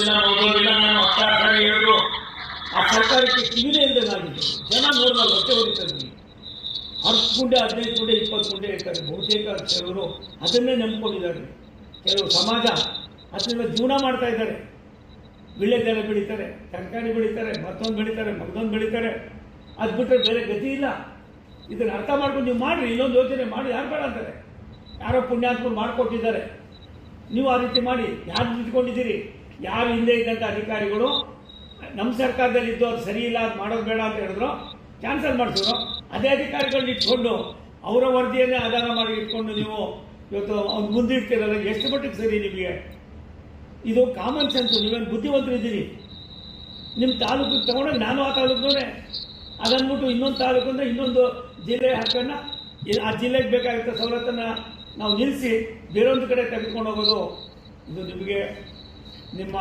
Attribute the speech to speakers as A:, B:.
A: ಇಲ್ಲ ಓದೋದಿಲ್ಲ ನಾನು ಹೇಳಿದ್ರು
B: ಆ ಸರ್ಕಾರಕ್ಕೆ ಜನ ಮೂರ್ನಾಲ್ಕು ವರ್ಷ ಹೊಡಿತಾರೆ ಹತ್ತು ಗುಂಡೆ ಹದಿನೈದು ಗುಂಡೆ ಇಪ್ಪತ್ತು ಗುಂಡೆ ಇರ್ತಾರೆ ಬಹುತೇಕ ಕೆಲವರು ಅದನ್ನೇ ನಂಬ್ಕೊಂಡಿದ್ದಾರೆ. ಕೆಲವು ಸಮಾಜ ಅದರಿಂದ ಜೀವನ ಮಾಡ್ತಾ ಇದ್ದಾರೆ. ವಿಳ್ಯದೆಲೆ ಬೆಳೀತಾರೆ, ತರಕಾರಿ ಬೆಳೀತಾರೆ, ಮತ್ತೊಂದು ಬೆಳೀತಾರೆ ಮತ್ತೊಂದು ಬೆಳೀತಾರೆ. ಅದು ಬಿಟ್ಟರೆ ಬೇರೆ ಗತಿ ಇಲ್ಲ. ಇದನ್ನು ಅರ್ಥ ಮಾಡ್ಕೊಂಡು ನೀವು ಮಾಡಿರಿ, ಇನ್ನೊಂದು ಯೋಚನೆ ಮಾಡಿ, ಯಾರು ಬೇಡ ಅಂತಾರೆ. ಯಾರೋ ಪುಣ್ಯಾತ್ಮರು ಮಾಡಿಕೊಟ್ಟಿದ್ದಾರೆ. ನೀವು ಆ ರೀತಿ ಮಾಡಿ, ಯಾರು ನಿಂತ್ಕೊಂಡಿದ್ದೀರಿ ಯಾರು ಹಿಂದೆ ಇದ್ದಂಥ ಅಧಿಕಾರಿಗಳು ನಮ್ಮ ಸರ್ಕಾರದಲ್ಲಿ ಇದ್ದು ಅದು ಸರಿ ಇಲ್ಲ ಅದು ಮಾಡೋದು ಬೇಡ ಅಂತ ಹೇಳಿದ್ರು. ಕ್ಯಾನ್ಸಲ್ ಮಾಡಿಸಿದ್ರು ಅದೇ ಅಧಿಕಾರಿಗಳನ್ನ ಇಟ್ಕೊಂಡು ಅವರ ವರದಿಯನ್ನೇ ಆಧಾರ ಮಾಡಿ ಇಟ್ಕೊಂಡು ನೀವು ಇವತ್ತು ಅವ್ನು ಮುಂದಿಡ್ತೀರಲ್ಲ ಎಷ್ಟು ಮಟ್ಟಿಗೆ ಸರಿ ನಿಮಗೆ? ಇದು ಕಾಮನ್ ಸೆನ್ಸು ನೀವೇನು ಬುದ್ಧಿವಂತರು ಇದ್ದೀರಿ? ನಿಮ್ಮ ತಾಲೂಕಿಗೆ ತಗೊಂಡಾಗ ನಾನು ಆ ತಾಲೂಕಿನವೇ ಅದನ್ಬಿಟ್ಟು ಇನ್ನೊಂದು ತಾಲೂಕಿಂದ ಇನ್ನೊಂದು ಜಿಲ್ಲೆ ಹಾಕೋಣ ಆ ಜಿಲ್ಲೆಗೆ ಬೇಕಾಗಿರೋ ಸವಲತ್ತನ್ನು ನಾವು ನಿಲ್ಲಿಸಿ ಬೇರೊಂದು ಕಡೆ ತೆಗೆದುಕೊಂಡು ಹೋಗೋದು, ಇದು ನಿಮಗೆ ನಿಮ್ಮ